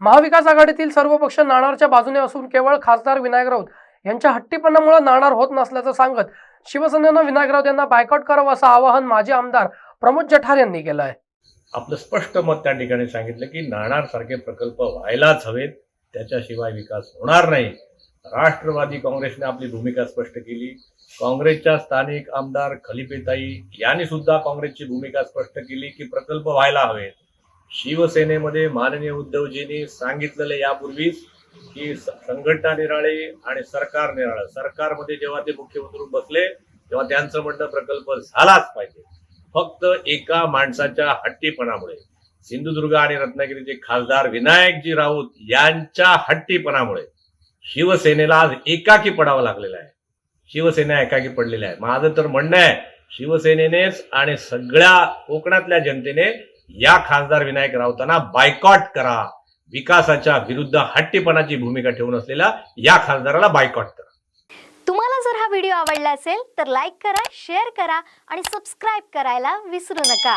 महाविकास आघाडीतील सर्व पक्ष नाणारच्या बाजूने असून केवळ खासदार विनायक राऊत यांच्या हट्टीपणामुळे नाणार होत नसल्याचं सांगत शिवसेनेनं विनायक राऊत यांना बायकॉट करावं असं आवाहन माजी आमदार प्रमोद जठार यांनी केलं आहे आपलं स्पष्ट मत त्या ठिकाणी सांगितलं की नाणार सारखे प्रकल्प व्हायलाच हवेत त्याच्याशिवाय विकास होणार नाही. राष्ट्रवादी काँग्रेसने आपली भूमिका स्पष्ट केली. काँग्रेसच्या स्थानिक आमदार खलिपेताई यांनी सुद्धा काँग्रेसची भूमिका स्पष्ट केली की प्रकल्प व्हायला हवेत. शिवसेनेमध्ये माननीय उद्धवजींनी सांगितलेलं यापूर्वीच की संघटना निराळे आणि सरकार निराळ. सरकारमध्ये जेव्हा ते मुख्यमंत्री बसले तेव्हा त्यांचं म्हणणं प्रकल्प झालाच पाहिजे. फक्त एका माणसाच्या हट्टीपणामुळे. सिंधुदुर्ग आणि रत्नागिरीचे खासदार विनायकजी राऊत यांच्या हट्टीपणामुळे शिवसेनेला आज एकाकी पडावं लागलेलं आहे. शिवसेना एकाकी पडलेली आहे. माझं तर म्हणणं आहे शिवसेनेनेच आणि सगळ्या कोकणातल्या जनतेने या खासदार विनायक राऊतांना बायकॉट करा. विकासाच्या विरुद्ध हट्टीपणाची भूमिका ठेवून असलेल्या या खासदाराला बायकॉट करा. तुम्हाला जर हा व्हिडिओ आवडला असेल तर लाईक करा शेअर करा आणि सबस्क्राईब करायला विसरू नका.